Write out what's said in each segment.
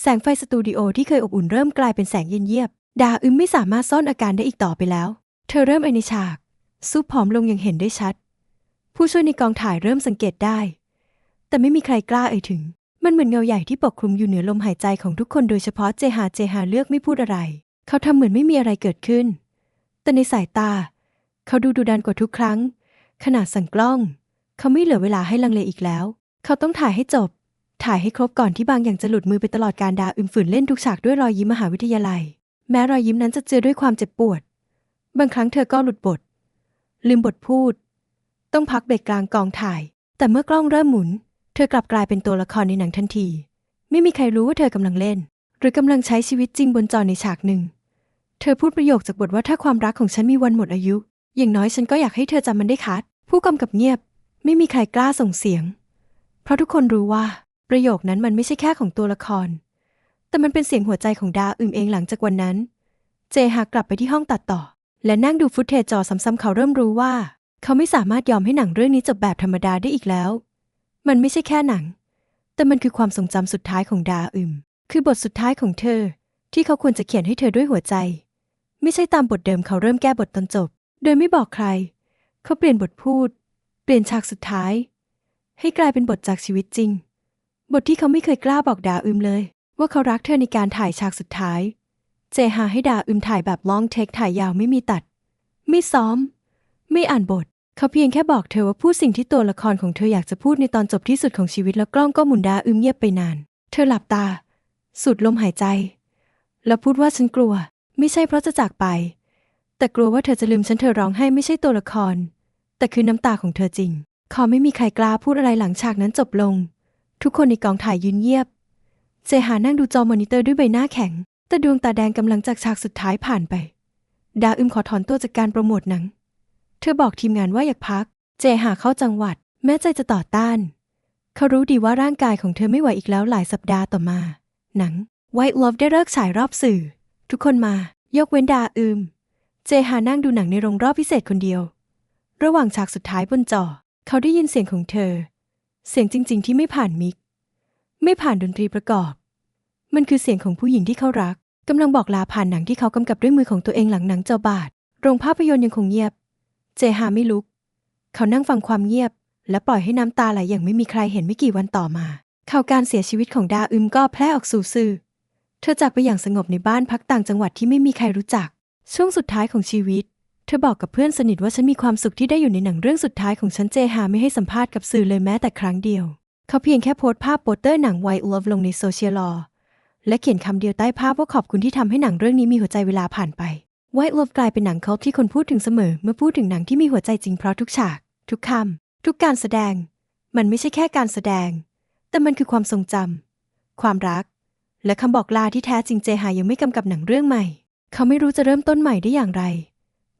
แสงไฟสตูดิโอที่เคยอบอุ่นเริ่มกลายเป็นแสงเย็นเยบ ดาอึมไม่สามารถซ่อนอาการได้อีกต่อไปแล้ว เธอเริ่มไอในฉากซูบผอมลงอย่างเห็นได้ชัด ผู้ช่วยในกองถ่ายเริ่มสังเกตได้ แต่ไม่มีใครกล้าเอ่ยถึง มันเหมือนเงาใหญ่ที่ปกคลุมอยู่เหนือลมหายใจของทุกคนโดยเฉพาะเจฮาเจฮาเลือกไม่พูดอะไร เขาทำเหมือนไม่มีอะไรเกิดขึ้น แต่ในสายตา เขาดูดุดันกว่าทุกครั้ง ขนาดสั่นกล้อง เขาไม่เหลือเวลาให้ลังเลอีกแล้ว เขาต้องถ่ายให้จบ ถ่ายให้ครบก่อนที่บางอย่างจะหลุดมือไปตลอดการดาอึมฝืนเล่นทุกฉากด้วยรอยยิ้มมหาวิทยาลัย แม้รอยยิ้มนั้นจะเจือด้วยความเจ็บปวด บางครั้งเธอก็หลุดบท ลืมบทพูด ต้องพักเบรกกลางกองถ่าย แต่เมื่อกล้องเริ่มหมุน เธอกลับกลายเป็นตัวละครในหนังทันที ไม่มีใครรู้ว่าเธอกำลังเล่น หรือกำลังใช้ชีวิตจริงบนจอในฉากหนึ่ง เธอพูดประโยคจากบทว่าถ้าความรักของฉันมีวันหมดอายุ อย่างน้อยฉันก็อยากให้เธอจำมันได้คัดผู้กำกับเงียบ ไม่มีใครกล้าส่งเสียง เพราะทุกคนรู้ว่า ประโยคนั้นมันไม่ใช่แค่ของตัวละคร แต่มันเป็นเสียงหัวใจของดาอึมเองหลังจากวันนั้น เจฮากลับไปที่ห้องตัดต่อ และนั่งดูฟุตเทจจอซ้ำๆเขาเริ่มรู้ว่า เขาไม่สามารถยอมให้หนังเรื่องนี้จบแบบธรรมดาได้อีกแล้ว มันไม่ใช่แค่หนัง แต่มันคือความทรงจำสุดท้ายของดาอึม คือบทสุดท้ายของเธอ ที่เขาควรจะเขียนให้เธอด้วยหัวใจ ไม่ใช่ตามบทเดิมเขาเริ่มแก้บทตอนจบ โดยไม่บอกใคร เขาเปลี่ยนบทพูด เปลี่ยนฉากสุดท้าย ให้กลายเป็นบทจากชีวิตจริง บทที่เขาไม่เคยกล้าบอกดาอึมเลย ว่าเขารักเธอในการถ่ายฉากสุดท้าย เจหาให้ดาอึมถ่ายแบบลองเทคถ่ายยาวไม่มีตัด ไม่ซ้อม ไม่อ่านบท เขาเพียงแค่บอกเธอว่าพูดสิ่งที่ตัวละครของเธออยากจะพูดในตอนจบที่สุดของชีวิตแล้วกล้องก็หมุนดาอึมเงียบไปนาน เธอหลับตา สูดลมหายใจ แล้วพูดว่าฉันกลัว ไม่ใช่เพราะจะจากไป แต่กลัวว่าเธอจะลืมฉันเธอร้องไห้ไม่ใช่ตัวละคร แต่คือน้ำตาของเธอจริง ขอไม่มีใครกล้าพูดอะไรหลังฉากนั้นจบลง ทุกคนในกองถ่ายยืนเงียบ เจหานั่งดูจอมอนิเตอร์ด้วยใบหน้าแข็ง แต่ดวงตาแดงกำลังจากฉากสุดท้ายผ่านไป ดาอึมขอถอนตัวจากการโปรโมทหนัง เธอบอกทีมงานว่าอยากพัก เจหาเข้าจังหวัด แม้ใจจะต่อต้าน เขารู้ดีว่าร่างกายของเธอไม่ไหวอีกแล้วหลายสัปดาห์ต่อมา หนัง White Love ได้เลิกฉายรอบสื่อ ทุกคนมายกเว้นดาอึม เจหานั่งดูหนังในโรงรอบพิเศษคนเดียว ระหว่างฉากสุดท้ายบนจอ เขาได้ยินเสียงของเธอ เสียงจริง ๆ ที่ไม่ผ่านมิก ไม่ผ่านดนตรีประกอบ มันคือเสียงของผู้หญิงที่เขารักกำลังบอกลาผ่านหนังที่เขากำกับด้วยมือของตัวเองหลังหนังเจ้าบาทโรงภาพยนตร์ยังคงเงียบ เจหาไม่ลุก เขานั่งฟังความเงียบ และปล่อยให้น้ำตาไหลอย่างไม่มีใครเห็นไม่กี่วันต่อมาข่าวการเสียชีวิตของดาอึมก็แพร่ออกสู่สื่อ เธอจากไปอย่างสงบในบ้านพักต่างจังหวัดที่ไม่มีใครรู้จัก ช่วงสุดท้ายของชีวิต เธอบอกกับเพื่อนสนิทว่าฉันมีความสุขที่ได้อยู่ในหนังเรื่องสุดท้ายของฉันเจหาไม่ให้สัมภาษณ์กับสื่อเลยแม้แต่ครั้งเดียว เขาเพียงแค่โพสต์ภาพโปสเตอร์หนัง White Love ลงในโซเชียลและเขียนคำเดียวใต้ภาพว่าขอบคุณที่ทำให้หนังเรื่องนี้มีหัวใจเวลาผ่านไป White Love กลายเป็นหนังคอลที่คนพูดถึงเสมอ เมื่อพูดถึงหนังที่มีหัวใจจริงเพราะทุกฉาก ทุกคำทุกการแสดง มันไม่ใช่แค่การแสดง แต่มันคือความทรงจำความรัก และคำบอกลาที่แท้จริงเจหายังไม่กำกับหนังเรื่องใหม่ เขาไม่รู้จะเริ่มต้นใหม่ได้อย่างไร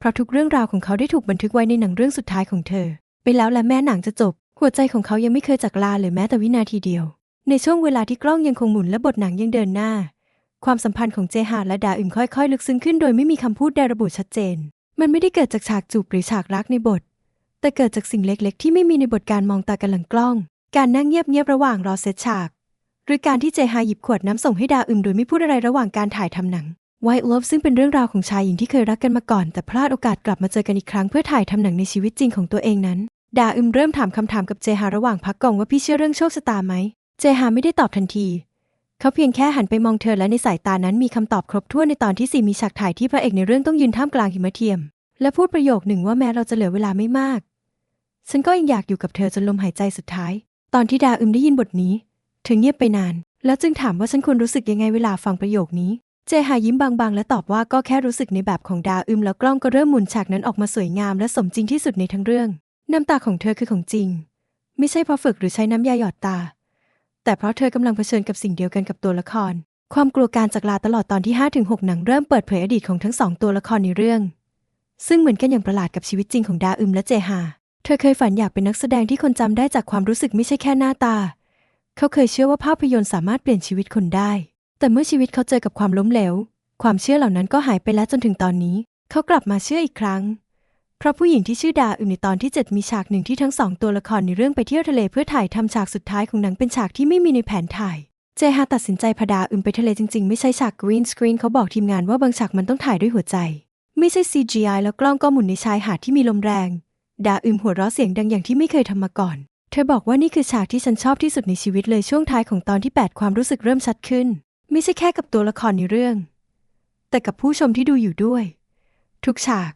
ราะทุกเรื่องราวของเขาได้ถูกบันทึกไว้ในหนังเรื่องสุดท้ายของเธอ ไปแล้วและแม้หนังจะจบ หัวใจของเขายังไม่เคยจากลาเลยแม้แต่วินาทีเดียว ในช่วงเวลาที่กล้องยังคงหมุนและบทหนังยังเดินหน้า ความสัมพันธ์ของเจหาและดาอึมค่อยๆ ลึกซึ้งขึ้นโดยไม่มีคำพูดใดระบุชัดเจน มันไม่ได้เกิดจากฉากจูบหรือฉากรักในบท แต่เกิดจากสิ่งเล็กๆ ที่ไม่มีในบทการมองตากันหลังกล้อง การนั่งเงียบๆระหว่างรอเซตฉาก หรือการที่เจฮาหยิบขวดน้ำส่งให้ดาอึมโดยไม่พูดอะไรระหว่างการถ่ายทำหนัง White Love ซึ่งเป็นเรื่องราวของชายหญิงที่เคยรักกันมาก่อน แต่พลาดโอกาสกลับมาเจอกันอีกครั้งเพื่อถ่ายทำหนังในชีวิตจริงของตัวเองนั้น ดาอึมเริ่มถามคำถามกับเจฮาระหว่างพักกองว่าพี่เชื่อเรื่องโชคชะตาไหม เจฮาไม่ได้ตอบทันที เขาเพียงแค่หันไปมองเธอและในสายตานั้นมีคำตอบครบถ้วนในตอนที่สี่มีฉากถ่ายที่พระเอกในเรื่องต้องยืนท่ามกลางหิมะเทียม และพูดประโยคหนึ่งว่าแม้เราจะเหลือเวลาไม่มาก ฉันก็ยังอยากอยู่กับเธอจนลมหายใจสุดท้าย ตอนที่ดาอึมได้ยินบทนี้ เธอเงียบไปนาน แล้วจึงถามว่าฉันควรรู้สึกยังไงเวลาฟังประโยคนี้ เจหายิ้มบางๆ และตอบว่าก็แค่รู้สึกในแบบของดาอึมแล้วกล้องก็เริ่มหมุนฉากนั้นออกมาสวยงามและสมจริงที่สุดในทั้งเรื่อง น้ำตาของเธอคือของจริง ไม่ใช่เพราะฝึกหรือใช้น้ำยาหยอดตา แต่เพราะเธอกำลังเผชิญกับสิ่งเดียวกันกับตัวละคร ความกลัวการจากลาตลอดตอนที่5-6หนังเริ่มเปิดเผยอดีตของทั้งสองตัวละครในเรื่อง ซึ่งเหมือนกันอย่างประหลาดกับชีวิตจริงของดาอึมและเจฮาเธอเคยฝันอยากเป็นนักแสดงที่คนจำได้จากความรู้สึกไม่ใช่แค่หน้าตา เขาเคยเชื่อว่าภาพยนตร์สามารถเปลี่ยนชีวิตคนได้ แต่เมื่อชีวิตเขาเจอกับความล้มเหลว ความเชื่อเหล่านั้นก็หายไปแล้วจนถึงตอนนี้ เขากลับมาเชื่ออีกครั้ง เพราะผู้หญิงที่ชื่อดาอึมในตอนที่ 7 มีฉากหนึ่งที่ทั้งสองตัวละครในเรื่องไปเที่ยวทะเลเพื่อถ่ายทำฉากสุดท้ายของหนังเป็นฉากที่ไม่มีในแผนถ่าย เจฮาตัดสินใจพาดาอึมไปทะเลจริงๆ ไม่ใช่ฉากกรีนสกรีนเขาบอกทีมงานว่าบางฉากมันต้องถ่ายด้วยหัวใจ ไม่ใช่ CGI แล้วกล้องก็หมุนในชายหาดที่มีลมแรง ดาอึมหัวเราะเสียงดังอย่างที่ไม่เคยทำมาก่อนเธอบอกว่านี่คือฉากที่ฉันชอบที่สุดในชีวิตเลยช่วงท้ายของตอนที่ 8 ความรู้สึกเริ่มชัดขึ้น ไม่ใช่แค่กับตัวละครในเรื่อง แต่กับผู้ชมที่ดูอยู่ด้วย ทุกฉาก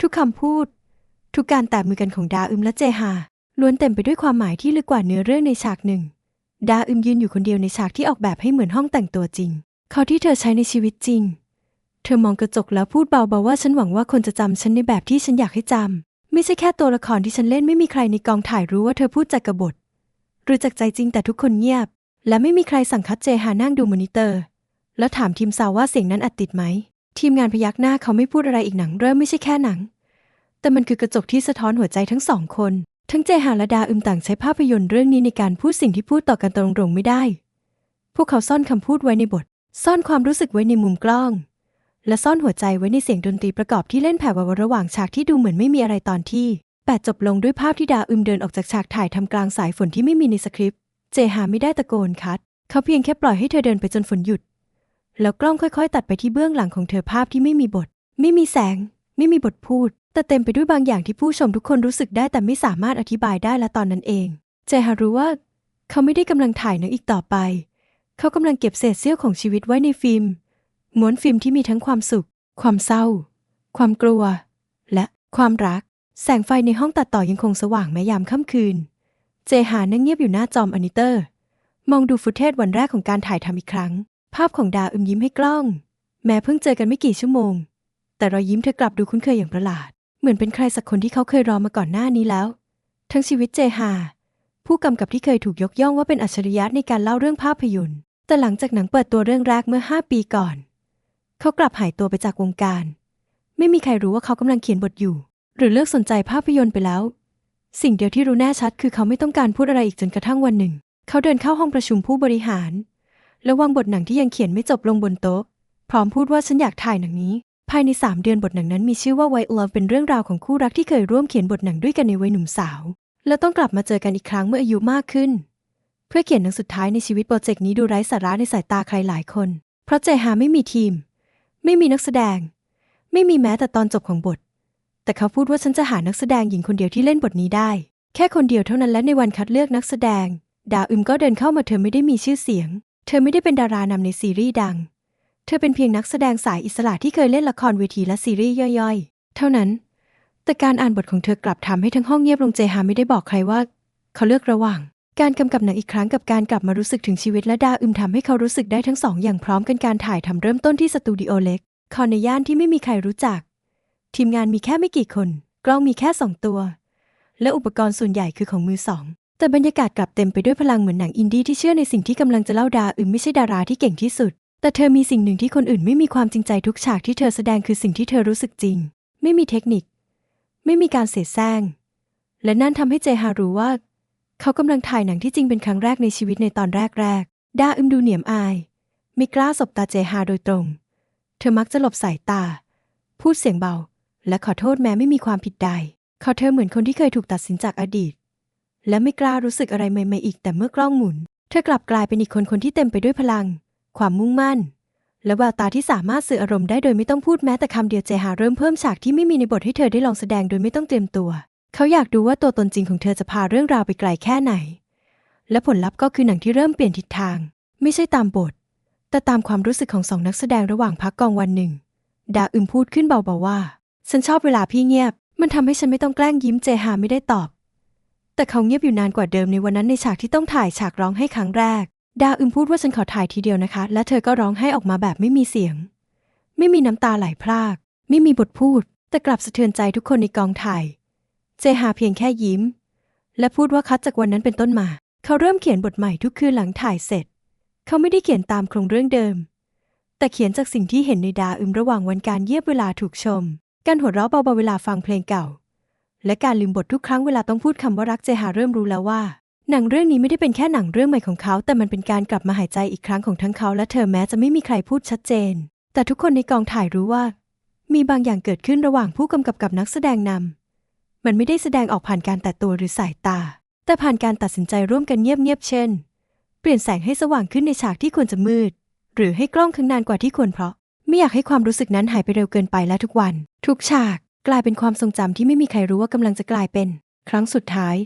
ทุกคำพูด ทุกการแตะมือกันของดาอึมและเจฮาล้วนเต็มไปด้วยความหมายที่ลึกกว่าเนื้อเรื่องในฉากหนึ่ง ดาอึมยืนอยู่คนเดียวในฉากที่ออกแบบให้เหมือนห้องแต่งตัวจริง เขาที่เธอใช้ในชีวิตจริง เธอมองกระจกแล้วพูดเบาๆว่าฉันหวังว่าคนจะจำฉันในแบบที่ฉันอยากให้จำไม่ใช่แค่ตัวละครที่ฉันเล่นไม่มีใครในกองถ่ายรู้ว่าเธอพูดจากกระบทหรือจากใจจริงแต่ทุกคนเงียบ และไม่มีใครสั่งคัดเจฮานั่งดูมอนิเตอร์ แล้วถามทีมซาวว่าเสียงนั้นอัดติดไหม ทีมงานพยักหน้าเขาไม่พูดอะไรอีกหนังเริ่มไม่ใช่แค่หนัง แต่มันคือกระจกที่สะท้อนหัวใจทั้งสองคน ทั้งเจฮาและดาอึมต่างใช้ภาพยนตร์เรื่องนี้ในการพูดสิ่งที่พูดต่อกันตรงๆไม่ได้ พวกเขาซ่อนคำพูดไว้ในบท ซ่อนความรู้สึกไว้ในมุมกล้อง และซ่อนหัวใจไว้ในเสียงดนตรีประกอบที่เล่นแผ่วๆระหว่างฉากที่ดูเหมือนไม่มีอะไรตอนที่แปดจบลงด้วยภาพที่ดาอึมเดินออกจากฉากถ่ายทำกลางสายฝนที่ไม่มีในสคริปต์ เจฮาไม่ได้ตะโกนคัด เขาเพียงแค่ปล่อยให้เธอเดินไปจนฝนหยุด แล้วกล้องค่อยๆ ตัดไปที่เบื้องหลังของเธอภาพที่ไม่มีบท ไม่มีแสง ไม่มีบทพูด แต่เต็มไปด้วยบางอย่างที่ผู้ชมทุกคนรู้สึกได้แต่ไม่สามารถอธิบายได้ละตอนนั้นเอง เจฮารู้ว่า เขาไม่ได้กำลังถ่ายหนังอีกต่อไป เขากำลังเก็บเศษเสี้ยวของชีวิตไว้ในฟิล์มม้วนฟิล์มที่มีทั้งความสุข ความเศร้า ความกลัว และความรัก แสงไฟในห้องตัดต่อยังคงสว่างแม้ยามค่ำคืน เจหานั่งเงียบอยู่หน้าจอมอนิเตอร์ มองดูฟุตเทจวันแรกของการถ่ายทำอีกครั้ง ภาพของดาอึมยิ้มให้กล้อง แม้เพิ่งเจอกันไม่กี่ชั่วโมง แต่รอยยิ้มเธอกลับดูคุ้นเคยอย่างประหลาด เหมือนเป็นใครสักคนที่เขาเคยรอมาก่อนหน้านี้แล้ว ทั้งชีวิตเจฮาผู้กำกับที่เคยถูกยกย่องว่าเป็นอัจฉริยะในการเล่าเรื่องภาพยนตร์ แต่หลังจากหนังเปิดตัวเรื่องแรกเมื่อ 5 ปีก่อน เขากลับหายตัวไปจากวงการ ไม่มีใครรู้ว่าเขากำลังเขียนบทอยู่ หรือเลิกสนใจภาพยนตร์ไปแล้ว สิ่งเดียวที่รู้แน่ชัดคือเขาไม่ต้องการพูดอะไรอีกจนกระทั่งวันหนึ่ง เขาเดินเข้าห้องประชุมผู้บริหาร แล้ววางบทหนังที่ยังเขียนไม่จบลงบนโต๊ะ พร้อมพูดว่าฉันอยากถ่ายหนังนี้ ภายใน 3 เดือนบทหนังนั้นมีชื่อว่า White Love เป็นเรื่องราวของคู่รักที่เคยร่วมเขียนบทหนังด้วยกันในวัยหนุ่มสาว แล้วต้องกลับมาเจอกันอีกครั้งเมื่ออายุมากขึ้น เพื่อเขียนหนังสุดท้ายในชีวิตโปรเจกต์นี้ดูไร้สาระในสายตาใครหลายคน เพราะเจฮาไม่มีทีม ไม่มีนักแสดง ไม่มีแม้แต่ตอนจบของบท แต่เขาพูดว่าฉันจะหานักแสดงหญิงคนเดียวที่เล่นบทนี้ได้ แค่คนเดียวเท่านั้นและในวันคัดเลือกนักแสดง ดาวอึมก็เดินเข้ามาเธอไม่ได้มีชื่อเสียง เธอไม่ได้เป็นดารานำในซีรีส์ดัง เธอเป็นเพียงนักแสดงสายอิสระที่เคยเล่นละครเวทีและซีรีส์ย่อยๆ เท่านั้น แต่การอ่านบทของเธอกลับทำให้ทั้งห้องเงียบลงเจฮาไม่ได้บอกใครว่า เขาเลือกระหว่าง การกำกับหนังอีกครั้งกับการกลับมารู้สึกถึงชีวิตและดาอึมทำให้เขารู้สึกได้ทั้งสองอย่างพร้อมกันการถ่ายทำเริ่มต้นที่สตูดิโอเล็กคอนในย่านที่ไม่มีใครรู้จัก ทีมงานมีแค่ไม่กี่คน กล้องมีแค่สองตัว และอุปกรณ์ส่วนใหญ่คือของมือสอง แต่บรรยากาศกลับเต็มไปด้วยพลังเหมือนหนังอินดี้ที่เชื่อในสิ่งที่กำลังจะเล่าดาอึมไม่ใช่ดาราที่เก่งที่สุด แต่เธอมีสิ่งหนึ่งที่คนอื่นไม่มีความจริงใจทุกฉากที่เธอแสดงคือสิ่งที่เธอรู้สึกจริง ไม่มีเทคนิค ไม่มีการเสแสร้ง และนั่นทำให้เจฮารู้ว่า เขากำลังถ่ายหนังที่จริงเป็นครั้งแรกในชีวิตในตอนแรกๆดาอึมดูเหนียมอาย ไม่กล้าสบตาเจฮาโดยตรง เธอมักจะหลบสายตา พูดเสียงเบา และขอโทษแม้ไม่มีความผิดใด เขาเธอเหมือนคนที่เคยถูกตัดสินจากอดีต และไม่กล้ารู้สึกอะไรใหม่ๆอีกแต่เมื่อกล้องหมุน เธอกลับกลายเป็นอีกคนคนที่เต็มไปด้วยพลัง ความมุ่งมั่น และแววตาที่สามารถสื่ออารมณ์ได้โดยไม่ต้องพูดแม้แต่คำเดียวเจฮาเริ่มเพิ่มฉากที่ไม่มีในบทให้เธอได้ลองแสดงโดยไม่ต้องเตรียมตัว เขาอยากดูว่าตัวตนจริงของเธอจะพาเรื่องราวไปไกลแค่ไหน และผลลัพธ์ก็คือหนังที่เริ่มเปลี่ยนทิศทาง ไม่ใช่ตามบท แต่ตามความรู้สึกของสองนักแสดงระหว่างพักกองวันหนึ่งดาอึมพูดขึ้นเบาๆว่า ฉันชอบเวลาพี่เงียบ มันทำให้ฉันไม่ต้องแกล้งยิ้มเจฮาไม่ได้ตอบ แต่เขาเงียบอยู่นานกว่าเดิมในวันนั้นในฉากที่ต้องถ่ายฉากร้องให้ครั้งแรก ดาอึมพูดว่าฉันขอถ่ายทีเดียวนะคะ และเธอก็ร้องให้ออกมาแบบไม่มีเสียง ไม่มีน้ำตาไหลพราก ไม่มีบทพูด แต่กลับสะเทือนใจทุกคนในกองถ่าย เจฮาเพียงแค่ยิ้ม และพูดว่าคัดจากวันนั้นเป็นต้นมา เขาเริ่มเขียนบทใหม่ทุกคืนหลังถ่ายเสร็จ เขาไม่ได้เขียนตามโครงเรื่องเดิม แต่เขียนจากสิ่งที่เห็นในดาอึมระหว่างวันการเยียบเวลาถูกชม การหัวเราะเบาๆเวลาฟังเพลงเก่า และการลืมบททุกครั้งเวลาต้องพูดคำว่ารักเจฮาเริ่มรู้แล้วว่า หนังเรื่องนี้ไม่ได้เป็นแค่หนังเรื่องใหม่ของเขา แต่มันเป็นการกลับมาหายใจอีกครั้งของทั้งเขา และเธอแม้จะไม่มีใครพูดชัดเจน แต่ทุกคนในกองถ่ายรู้ว่า มีบางอย่างเกิดขึ้นระหว่างผู้กำกับกับนักแสดงนำมันไม่ได้แสดงออกผ่านการแตะตัวหรือสายตา แต่ผ่านการตัดสินใจร่วมกันเงียบๆเช่น เปลี่ยนแสงให้สว่างขึ้นในฉากที่ควรจะมืด หรือให้กล้องข้างนานกว่าที่ควรเพราะ ไม่อยากให้ความรู้สึกนั้นหายไปเร็วเกินไปและทุกวัน ทุกฉาก กลายเป็นความทรงจำที่ไม่มีใครรู้ว่ากำลังจะกลายเป็น ครั้งสุดท้าย